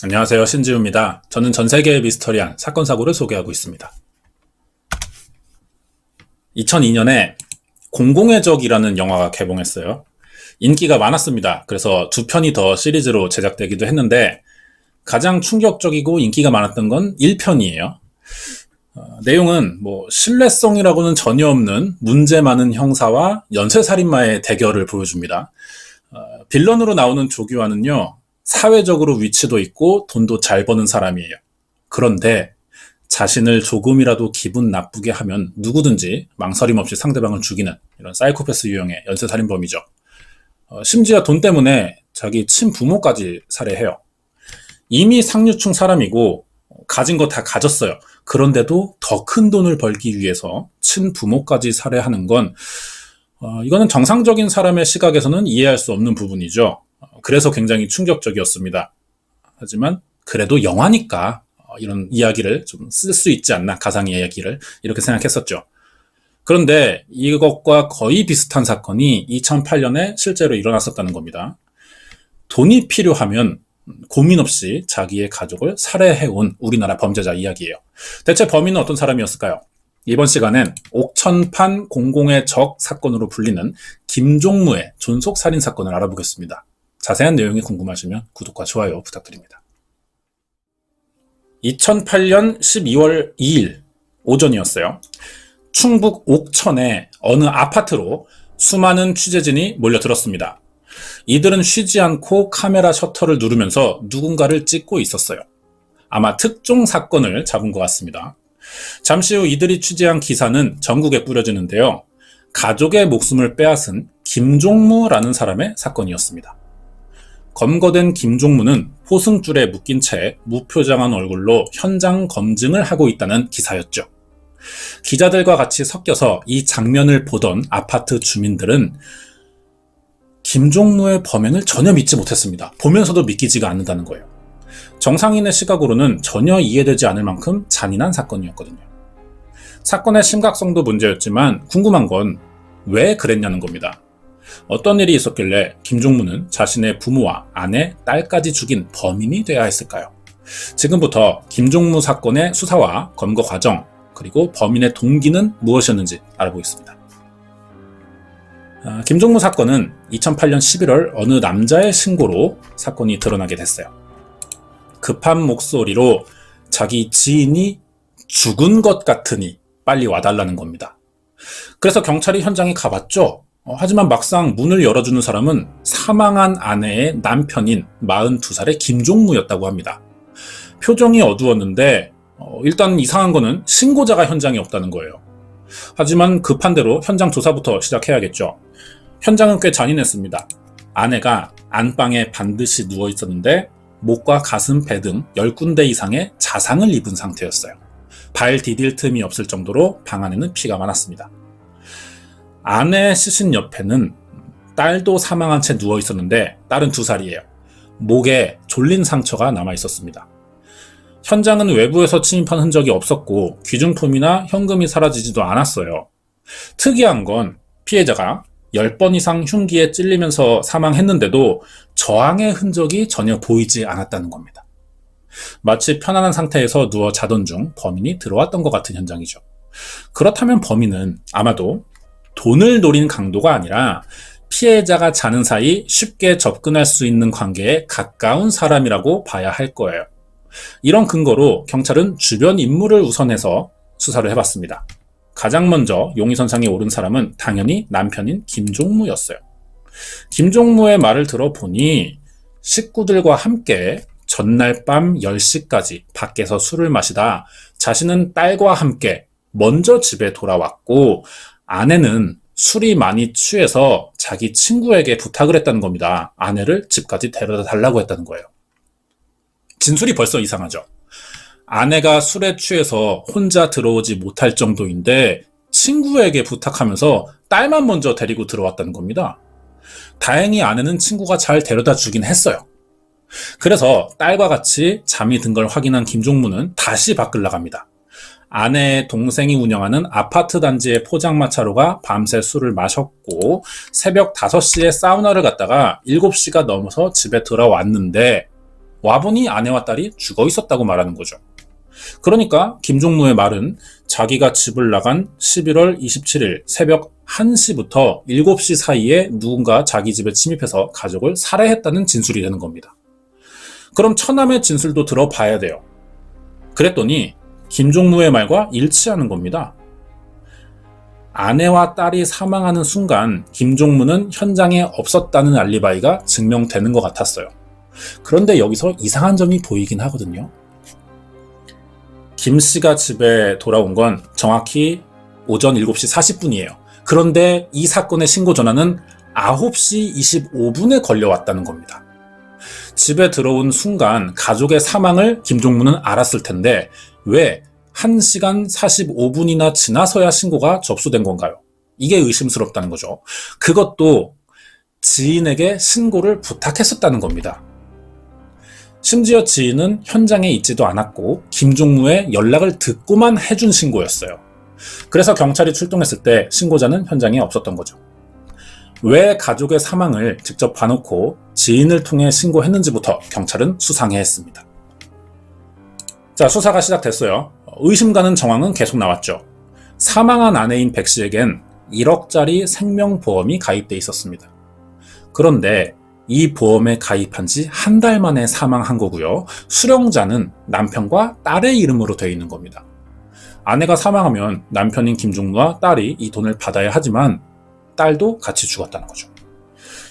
안녕하세요. 신지우입니다. 저는 전 세계의 미스터리한 사건 사고를 소개하고 있습니다. 2002년에 공공의 적이라는 영화가 개봉했어요. 인기가 많았습니다. 그래서 두 편이 더 시리즈로 제작되기도 했는데 가장 충격적이고 인기가 많았던 건 1편이에요. 어, 내용은 뭐 신뢰성이라고는 전혀 없는 문제 많은 형사와 연쇄살인마의 대결을 보여줍니다. 어, 빌런으로 나오는 조규환은요, 사회적으로 위치도 있고 돈도 잘 버는 사람이에요. 그런데 자신을 조금이라도 기분 나쁘게 하면 누구든지 망설임 없이 상대방을 죽이는 이런 사이코패스 유형의 연쇄살인범이죠. 어, 심지어 돈 때문에 자기 친부모까지 살해해요. 이미 상류층 사람이고 가진 거 다 가졌어요. 그런데도 더 큰 돈을 벌기 위해서 친부모까지 살해하는 건 어, 이거는 정상적인 사람의 시각에서는 이해할 수 없는 부분이죠. 어, 그래서 굉장히 충격적이었습니다. 하지만 그래도 영화니까 어, 이런 이야기를 좀 쓸 수 있지 않나 가상 이야기를 이렇게 생각했었죠. 그런데 이것과 거의 비슷한 사건이 2008년에 실제로 일어났었다는 겁니다. 돈이 필요하면 고민 없이 자기의 가족을 살해해온 우리나라 범죄자 이야기예요. 대체 범인은 어떤 사람이었을까요? 이번 시간엔 옥천판 공공의 적 사건으로 불리는 김종무의 존속 살인 사건을 알아보겠습니다. 자세한 내용이 궁금하시면 구독과 좋아요 부탁드립니다. 2008년 12월 2일 오전이었어요. 충북 옥천의 어느 아파트로 수많은 취재진이 몰려들었습니다. 이들은 쉬지 않고 카메라 셔터를 누르면서 누군가를 찍고 있었어요. 아마 특종 사건을 잡은 것 같습니다. 잠시 후 이들이 취재한 기사는 전국에 뿌려지는데요. 가족의 목숨을 빼앗은 김종무라는 사람의 사건이었습니다. 검거된 김종무는 포승줄에 묶인 채 무표정한 얼굴로 현장 검증을 하고 있다는 기사였죠. 기자들과 같이 섞여서 이 장면을 보던 아파트 주민들은 김종무의 범행을 전혀 믿지 못했습니다. 보면서도 믿기지가 않는다는 거예요. 정상인의 시각으로는 전혀 이해되지 않을 만큼 잔인한 사건이었거든요. 사건의 심각성도 문제였지만 궁금한 건 왜 그랬냐는 겁니다. 어떤 일이 있었길래 김종무는 자신의 부모와 아내, 딸까지 죽인 범인이 되어야 했을까요? 지금부터 김종무 사건의 수사와 검거 과정, 그리고 범인의 동기는 무엇이었는지 알아보겠습니다. 아, 김종무 사건은 2008년 11월 어느 남자의 신고로 사건이 드러나게 됐어요. 급한 목소리로 자기 지인이 죽은 것 같으니 빨리 와달라는 겁니다. 그래서 경찰이 현장에 가봤죠. 어, 하지만 막상 문을 열어주는 사람은 사망한 아내의 남편인 42살의 김종무였다고 합니다. 표정이 어두웠는데 어, 일단 이상한 거는 신고자가 현장에 없다는 거예요. 하지만 급한 대로 현장 조사부터 시작해야겠죠. 현장은 꽤 잔인했습니다. 아내가 안방에 반드시 누워 있었는데 목과 가슴, 배 등 10군데 이상의 자상을 입은 상태였어요. 발 디딜 틈이 없을 정도로 방 안에는 피가 많았습니다. 아내 시신 옆에는 딸도 사망한 채 누워 있었는데 딸은 두 살이에요. 목에 졸린 상처가 남아 있었습니다. 현장은 외부에서 침입한 흔적이 없었고 귀중품이나 현금이 사라지지도 않았어요. 특이한 건 피해자가 10번 이상 흉기에 찔리면서 사망했는데도 저항의 흔적이 전혀 보이지 않았다는 겁니다. 마치 편안한 상태에서 누워 자던 중 범인이 들어왔던 것 같은 현장이죠. 그렇다면 범인은 아마도 돈을 노린 강도가 아니라 피해자가 자는 사이 쉽게 접근할 수 있는 관계에 가까운 사람이라고 봐야 할 거예요. 이런 근거로 경찰은 주변 인물을 우선해서 수사를 해봤습니다. 가장 먼저 용의선상에 오른 사람은 당연히 남편인 김종무였어요. 김종무의 말을 들어보니 식구들과 함께 전날 밤 10시까지 밖에서 술을 마시다 자신은 딸과 함께 먼저 집에 돌아왔고 아내는 술이 많이 취해서 자기 친구에게 부탁을 했다는 겁니다. 아내를 집까지 데려다 달라고 했다는 거예요. 진술이 벌써 이상하죠. 아내가 술에 취해서 혼자 들어오지 못할 정도인데 친구에게 부탁하면서 딸만 먼저 데리고 들어왔다는 겁니다. 다행히 아내는 친구가 잘 데려다 주긴 했어요. 그래서 딸과 같이 잠이 든 걸 확인한 김종무는 다시 밖을 나갑니다. 아내의 동생이 운영하는 아파트 단지의 포장마차로가 밤새 술을 마셨고 새벽 5시에 사우나를 갔다가 7시가 넘어서 집에 들어왔는데 와보니 아내와 딸이 죽어 있었다고 말하는 거죠. 그러니까 김종무의 말은 자기가 집을 나간 11월 27일 새벽 1시부터 7시 사이에 누군가 자기 집에 침입해서 가족을 살해했다는 진술이 되는 겁니다. 그럼 처남의 진술도 들어봐야 돼요. 그랬더니 김종무의 말과 일치하는 겁니다. 아내와 딸이 사망하는 순간 김종무는 현장에 없었다는 알리바이가 증명되는 것 같았어요. 그런데 여기서 이상한 점이 보이긴 하거든요. 김 씨가 집에 돌아온 건 정확히 오전 7시 40분이에요. 그런데 이 사건의 신고 전화는 9시 25분에 걸려왔다는 겁니다. 집에 들어온 순간 가족의 사망을 김종무는 알았을 텐데 왜 1시간 45분이나 지나서야 신고가 접수된 건가요? 이게 의심스럽다는 거죠. 그것도 지인에게 신고를 부탁했었다는 겁니다. 심지어 지인은 현장에 있지도 않았고 김종무의 연락을 듣고만 해준 신고였어요. 그래서 경찰이 출동했을 때 신고자는 현장에 없었던 거죠. 왜 가족의 사망을 직접 봐놓고 지인을 통해 신고했는지부터 경찰은 수상해 했습니다. 자, 수사가 시작됐어요. 의심 가는 정황은 계속 나왔죠. 사망한 아내인 백 씨에겐 1억짜리 생명보험이 가입돼 있었습니다. 그런데 이 보험에 가입한 지 한 달 만에 사망한 거고요. 수령자는 남편과 딸의 이름으로 되어 있는 겁니다. 아내가 사망하면 남편인 김종무와 딸이 이 돈을 받아야 하지만 딸도 같이 죽었다는 거죠.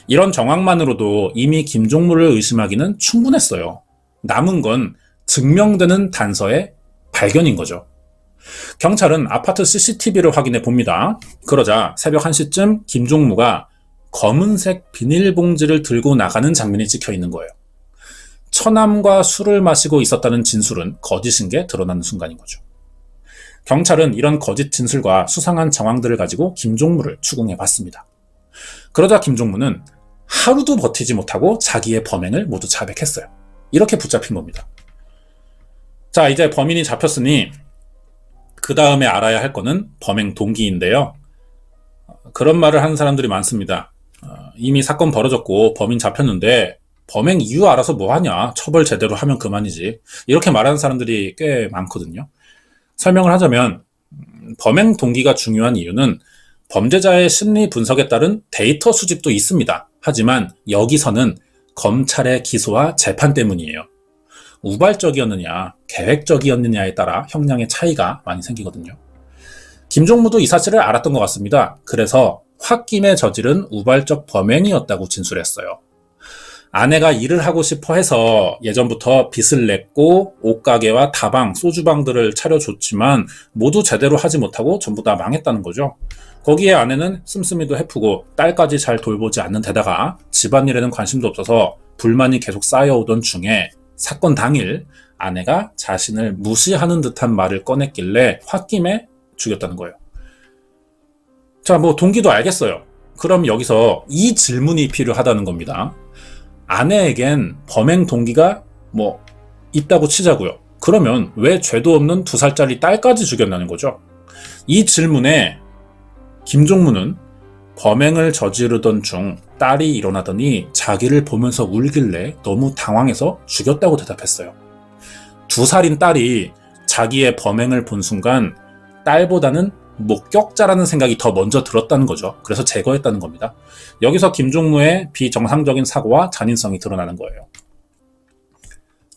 이런 정황만으로도 이미 김종무를 의심하기는 충분했어요. 남은 건 증명되는 단서의 발견인 거죠. 경찰은 아파트 CCTV를 확인해 봅니다. 그러자 새벽 1시쯤 김종무가 검은색 비닐봉지를 들고 나가는 장면이 찍혀 있는 거예요. 처남과 술을 마시고 있었다는 진술은 거짓인 게 드러나는 순간인 거죠. 경찰은 이런 거짓 진술과 수상한 정황들을 가지고 김종무를 추궁해 봤습니다. 그러자 김종무는 하루도 버티지 못하고 자기의 범행을 모두 자백했어요. 이렇게 붙잡힌 겁니다. 자, 이제 범인이 잡혔으니 그 다음에 알아야 할 거는 범행 동기인데요. 그런 말을 하는 사람들이 많습니다. 어, 이미 사건 벌어졌고 범인 잡혔는데 범행 이유 알아서 뭐 하냐? 처벌 제대로 하면 그만이지. 이렇게 말하는 사람들이 꽤 많거든요. 설명을 하자면 음, 범행 동기가 중요한 이유는 범죄자의 심리 분석에 따른 데이터 수집도 있습니다. 하지만 여기서는 검찰의 기소와 재판 때문이에요. 우발적이었느냐, 계획적이었느냐에 따라 형량의 차이가 많이 생기거든요. 김종무도 이 사실을 알았던 것 같습니다. 그래서 홧김에 저지른 우발적 범행이었다고 진술했어요. 아내가 일을 하고 싶어 해서 예전부터 빚을 냈고 옷가게와 다방, 소주방들을 차려줬지만 모두 제대로 하지 못하고 전부 다 망했다는 거죠. 거기에 아내는 씀씀이도 해프고 딸까지 잘 돌보지 않는 데다가 집안일에는 관심도 없어서 불만이 계속 쌓여오던 중에 사건 당일 아내가 자신을 무시하는 듯한 말을 꺼냈길래 홧김에 죽였다는 거예요. 자, 뭐 동기도 알겠어요. 그럼 여기서 이 질문이 필요하다는 겁니다. 아내에겐 범행 동기가 뭐 있다고 치자고요. 그러면 왜 죄도 없는 두 살짜리 딸까지 죽였다는 거죠? 이 질문에 김종무는 범행을 저지르던 중 딸이 일어나더니 자기를 보면서 울길래 너무 당황해서 죽였다고 대답했어요. 두 살인 딸이 자기의 범행을 본 순간 딸보다는 목격자라는 생각이 더 먼저 들었다는 거죠. 그래서 제거했다는 겁니다. 여기서 김종무의 비정상적인 사고와 잔인성이 드러나는 거예요.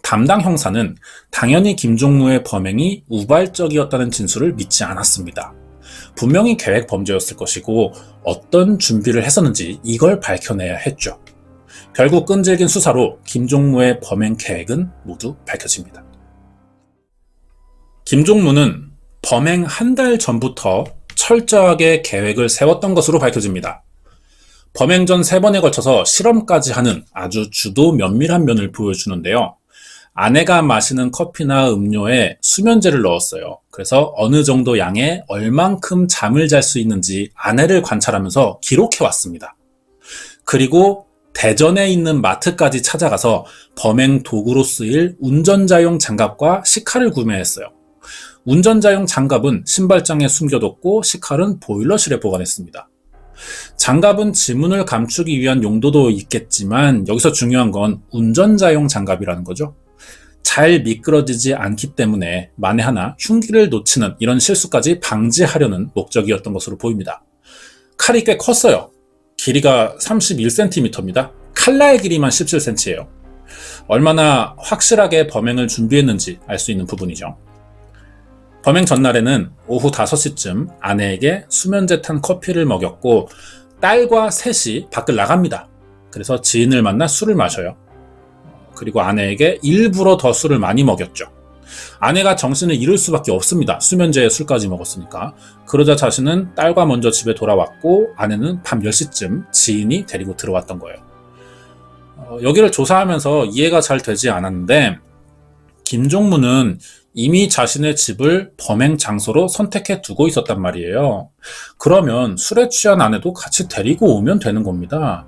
담당 형사는 당연히 김종무의 범행이 우발적이었다는 진술을 믿지 않았습니다. 분명히 계획 범죄였을 것이고 어떤 준비를 했었는지 이걸 밝혀내야 했죠. 결국 끈질긴 수사로 김종무의 범행 계획은 모두 밝혀집니다. 김종무는 범행 한 달 전부터 철저하게 계획을 세웠던 것으로 밝혀집니다. 범행 전 세 번에 걸쳐서 실험까지 하는 아주 주도 면밀한 면을 보여주는데요. 아내가 마시는 커피나 음료에 수면제를 넣었어요. 그래서 어느 정도 양에 얼만큼 잠을 잘 수 있는지 아내를 관찰하면서 기록해 왔습니다. 그리고 대전에 있는 마트까지 찾아가서 범행 도구로 쓰일 운전자용 장갑과 식칼을 구매했어요. 운전자용 장갑은 신발장에 숨겨뒀고 식칼은 보일러실에 보관했습니다. 장갑은 지문을 감추기 위한 용도도 있겠지만 여기서 중요한 건 운전자용 장갑이라는 거죠. 잘 미끄러지지 않기 때문에 만에 하나 흉기를 놓치는 이런 실수까지 방지하려는 목적이었던 것으로 보입니다. 칼이 꽤 컸어요. 길이가 31cm입니다. 칼날 길이만 17cm예요. 얼마나 확실하게 범행을 준비했는지 알 수 있는 부분이죠. 범행 전날에는 오후 5시쯤 아내에게 수면제 탄 커피를 먹였고 딸과 셋이 밖을 나갑니다. 그래서 지인을 만나 술을 마셔요. 그리고 아내에게 일부러 더 술을 많이 먹였죠. 아내가 정신을 잃을 수밖에 없습니다. 수면제에 술까지 먹었으니까. 그러자 자신은 딸과 먼저 집에 돌아왔고 아내는 밤 10시쯤 지인이 데리고 들어왔던 거예요. 어, 여기를 조사하면서 이해가 잘 되지 않았는데 김종무는 이미 자신의 집을 범행 장소로 선택해 두고 있었단 말이에요. 그러면 술에 취한 아내도 같이 데리고 오면 되는 겁니다.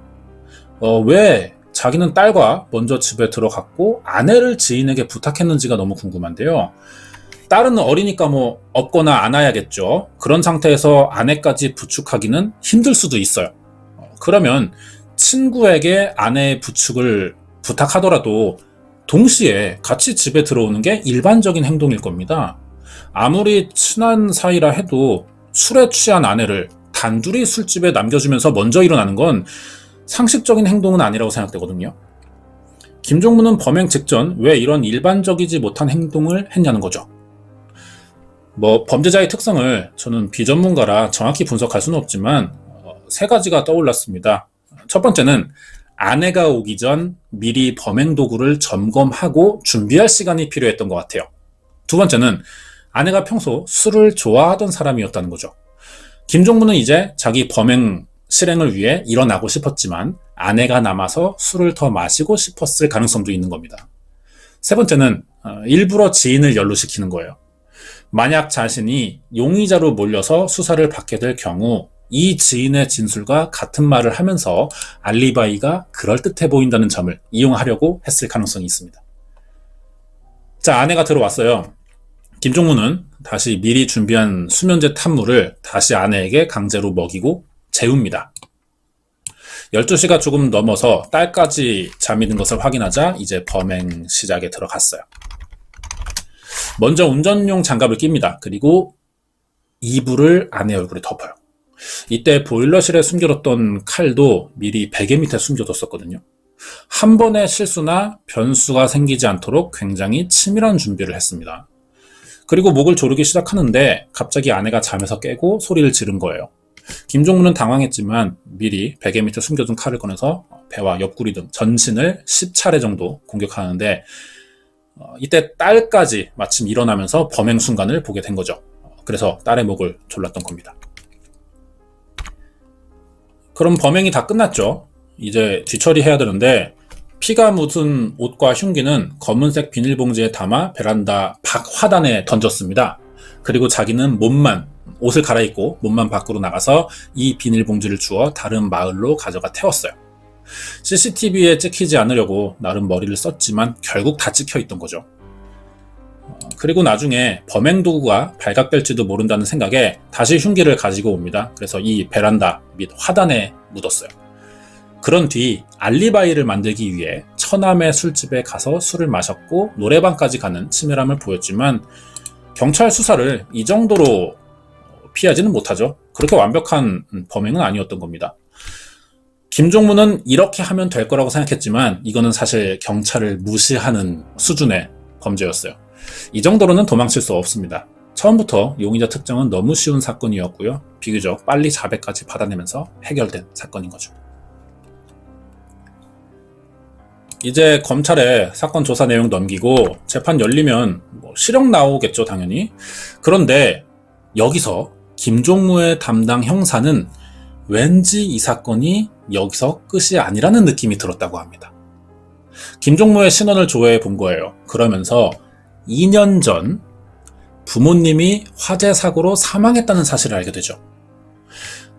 어, 왜 자기는 딸과 먼저 집에 들어갔고 아내를 지인에게 부탁했는지가 너무 궁금한데요. 딸은 어리니까 뭐 없거나 안아야겠죠. 그런 상태에서 아내까지 부축하기는 힘들 수도 있어요. 어, 그러면 친구에게 아내의 부축을 부탁하더라도 동시에 같이 집에 들어오는 게 일반적인 행동일 겁니다. 아무리 친한 사이라 해도 술에 취한 아내를 단둘이 술집에 남겨주면서 먼저 일어나는 건 상식적인 행동은 아니라고 생각되거든요. 김종문은 범행 직전 왜 이런 일반적이지 못한 행동을 했냐는 거죠. 뭐 범죄자의 특성을 저는 비전문가라 정확히 분석할 수는 없지만 어, 세 가지가 떠올랐습니다. 첫 번째는 아내가 오기 전 미리 범행 도구를 점검하고 준비할 시간이 필요했던 것 같아요. 두 번째는 아내가 평소 술을 좋아하던 사람이었다는 거죠. 김종문은 이제 자기 범행 실행을 위해 일어나고 싶었지만 아내가 남아서 술을 더 마시고 싶었을 가능성도 있는 겁니다. 세 번째는 어, 일부러 지인을 연루시키는 거예요. 만약 자신이 용의자로 몰려서 수사를 받게 될 경우 이 지인의 진술과 같은 말을 하면서 알리바이가 그럴듯해 보인다는 점을 이용하려고 했을 가능성이 있습니다. 자, 아내가 들어왔어요. 김종문은 다시 미리 준비한 수면제 탄물을 다시 아내에게 강제로 먹이고 재웁니다. 12시가 조금 넘어서 딸까지 잠이 든 것을 확인하자 이제 범행 시작에 들어갔어요. 먼저 운전용 장갑을 낍니다. 그리고 이불을 아내 얼굴에 덮어요. 이때 보일러실에 숨겨뒀던 칼도 미리 베개 밑에 숨겨뒀었거든요. 한 번의 실수나 변수가 생기지 않도록 굉장히 치밀한 준비를 했습니다. 그리고 목을 조르기 시작하는데 갑자기 아내가 잠에서 깨고 소리를 지른 거예요. 김종문은 당황했지만 미리 베개 밑에 숨겨둔 칼을 꺼내서 배와 옆구리 등 전신을 10차례 정도 공격하는데 어, 이때 딸까지 마침 일어나면서 범행 순간을 보게 된 거죠. 그래서 딸의 목을 졸랐던 겁니다. 그럼 범행이 다 끝났죠. 이제 뒤처리해야 되는데 피가 묻은 옷과 흉기는 검은색 비닐봉지에 담아 베란다 밖 화단에 던졌습니다. 그리고 자기는 몸만 옷을 갈아입고 몸만 밖으로 나가서 이 비닐봉지를 주워 다른 마을로 가져가 태웠어요. CCTV에 찍히지 않으려고 나름 머리를 썼지만 결국 다 찍혀 있던 거죠. 어, 그리고 나중에 범행 도구가 발각될지도 모른다는 생각에 다시 흉기를 가지고 옵니다. 그래서 이 베란다 및 화단에 묻었어요. 그런 뒤 알리바이를 만들기 위해 처남의 술집에 가서 술을 마셨고 노래방까지 가는 치밀함을 보였지만 경찰 수사를 이 정도로 피하지는 못하죠. 그렇게 완벽한 범행은 아니었던 겁니다. 김종문은 이렇게 하면 될 거라고 생각했지만 이거는 사실 경찰을 무시하는 수준의 범죄였어요. 이 정도로는 도망칠 수 없습니다. 처음부터 용의자 특정은 너무 쉬운 사건이었고요. 비교적 빨리 자백까지 받아내면서 해결된 사건인 거죠. 이제 검찰에 사건 조사 내용 넘기고 재판 열리면 뭐 실형 나오겠죠, 당연히. 그런데 여기서 김종무의 담당 형사는 왠지 이 사건이 여기서 끝이 아니라는 느낌이 들었다고 합니다. 김종무의 신원을 조회해 본 거예요. 그러면서 2년 전 부모님이 화재 사고로 사망했다는 사실을 알게 되죠.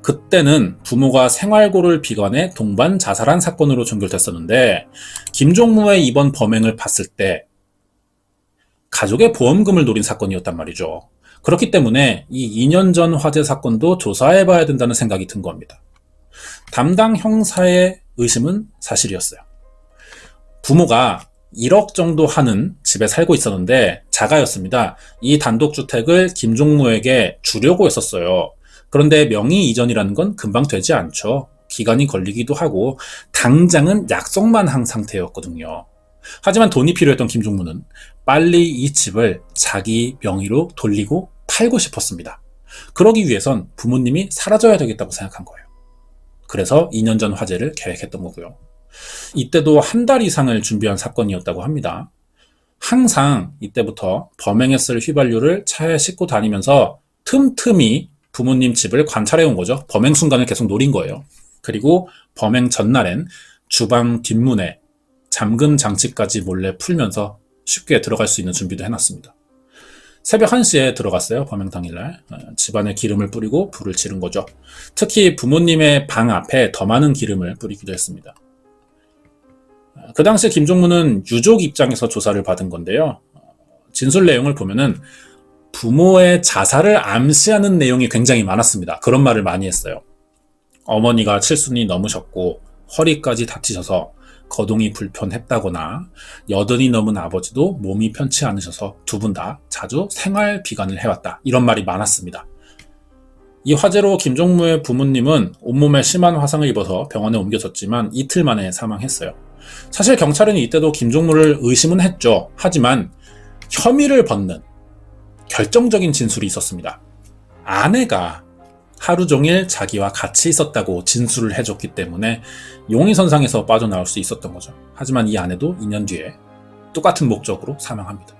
그때는 부모가 생활고를 비관해 동반 자살한 사건으로 종결됐었는데 김종무의 이번 범행을 봤을 때 가족의 보험금을 노린 사건이었단 말이죠. 그렇기 때문에 이 2년 전 화재 사건도 조사해 봐야 된다는 생각이 든 겁니다. 담당 형사의 의심은 사실이었어요. 부모가 1억 정도 하는 집에 살고 있었는데 자가였습니다. 이 단독주택을 김종무에게 주려고 했었어요. 그런데 명의 이전이라는 건 금방 되지 않죠. 기간이 걸리기도 하고 당장은 약속만 한 상태였거든요. 하지만 돈이 필요했던 김종무는 빨리 이 집을 자기 명의로 돌리고 팔고 싶었습니다. 그러기 위해선 부모님이 사라져야 되겠다고 생각한 거예요. 그래서 2년 전 화재를 계획했던 거고요. 이때도 한 달 이상을 준비한 사건이었다고 합니다. 항상 이때부터 범행했을 휘발유를 차에 싣고 다니면서 틈틈이 부모님 집을 관찰해 온 거죠. 범행 순간을 계속 노린 거예요. 그리고 범행 전날엔 주방 뒷문에 잠금 장치까지 몰래 풀면서 쉽게 들어갈 수 있는 준비도 해놨습니다. 새벽 1시에 들어갔어요. 범행 당일날. 어, 집안에 기름을 뿌리고 불을 지른 거죠. 특히 부모님의 방 앞에 더 많은 기름을 뿌리기도 했습니다. 어, 그 당시 김종무는 유족 입장에서 조사를 받은 건데요. 어, 진술 내용을 보면은 부모의 자살을 암시하는 내용이 굉장히 많았습니다. 그런 말을 많이 했어요. 어머니가 칠순이 넘으셨고 허리까지 다치셔서 거동이 불편했다거나 여든이 넘은 아버지도 몸이 편치 않으셔서 두 분 다 자주 생활 비관을 해왔다. 이런 말이 많았습니다. 이 화재로 김종무의 부모님은 온몸에 심한 화상을 입어서 병원에 옮겨졌지만 이틀 만에 사망했어요. 사실 경찰은 이때도 김종무를 의심은 했죠. 하지만 혐의를 벗는 결정적인 진술이 있었습니다. 아내가 하루 종일 자기와 같이 있었다고 진술을 해줬기 때문에 용의선상에서 빠져나올 수 있었던 거죠. 하지만 이 아내도 2년 뒤에 똑같은 목적으로 사망합니다.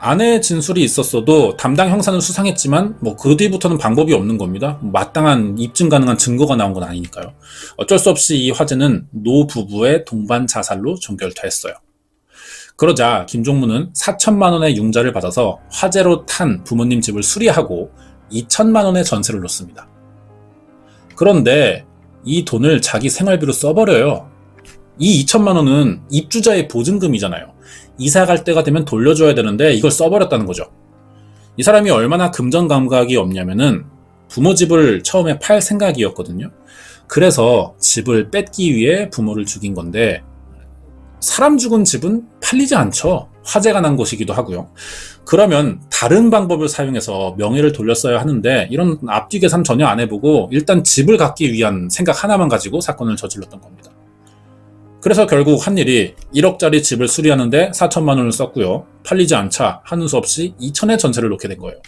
아내의 진술이 있었어도 담당 형사는 수상했지만 뭐 그 뒤부터는 방법이 없는 겁니다. 마땅한 입증 가능한 증거가 나온 건 아니니까요. 어쩔 수 없이 이 화재는 노 부부의 동반 자살로 종결됐어요. 그러자 김종무는 4천만 원의 융자를 받아서 화재로 탄 부모님 집을 수리하고 2천만 원의 전세를 놓습니다. 그런데 이 돈을 자기 생활비로 써버려요. 이 2천만 원은 입주자의 보증금이잖아요. 이사 갈 때가 되면 돌려줘야 되는데 이걸 써버렸다는 거죠. 이 사람이 얼마나 금전 감각이 없냐면은 부모 집을 처음에 팔 생각이었거든요. 그래서 집을 뺏기 위해 부모를 죽인 건데 사람 죽은 집은 팔리지 않죠. 화재가 난 곳이기도 하고요. 그러면 다른 방법을 사용해서 명예를 돌렸어야 하는데 이런 앞뒤 계산 전혀 안 해보고 일단 집을 갖기 위한 생각 하나만 가지고 사건을 저질렀던 겁니다. 그래서 결국 한 일이 1억짜리 집을 수리하는데 4천만 원을 썼고요. 팔리지 않자 하는 수 없이 2천의 전세를 놓게 된 거예요.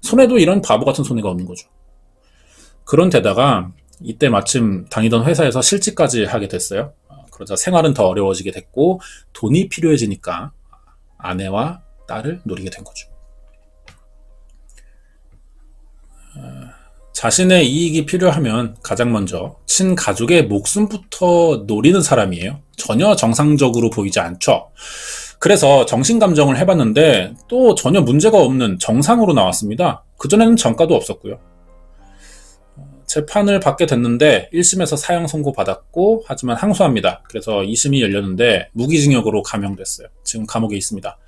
손해도 이런 바보 같은 손해가 없는 거죠. 그런 데다가 이때 마침 다니던 회사에서 실직까지 하게 됐어요. 그러자 생활은 더 어려워지게 됐고 돈이 필요해지니까 아내와 딸을 노리게 된 거죠. 어, 자신의 이익이 필요하면 가장 먼저 친가족의 목숨부터 노리는 사람이에요. 전혀 정상적으로 보이지 않죠. 그래서 정신감정을 해봤는데 또 전혀 문제가 없는 정상으로 나왔습니다. 그전에는 전과도 없었고요. 재판을 받게 됐는데 1심에서 사형 선고 받았고 하지만 항소합니다. 그래서 2심이 열렸는데 무기징역으로 감형됐어요. 지금 감옥에 있습니다.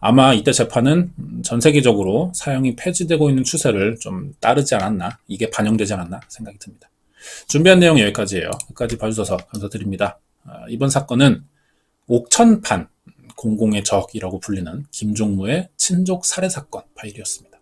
아마 이때 재판은 전 세계적으로 사형이 폐지되고 있는 추세를 좀 따르지 않았나 이게 반영되지 않았나 생각이 듭니다. 준비한 내용 여기까지예요. 끝까지 봐주셔서 감사드립니다. 아, 이번 사건은 옥천판 공공의 적이라고 불리는 김종무의 친족 살해 사건 파일이었습니다.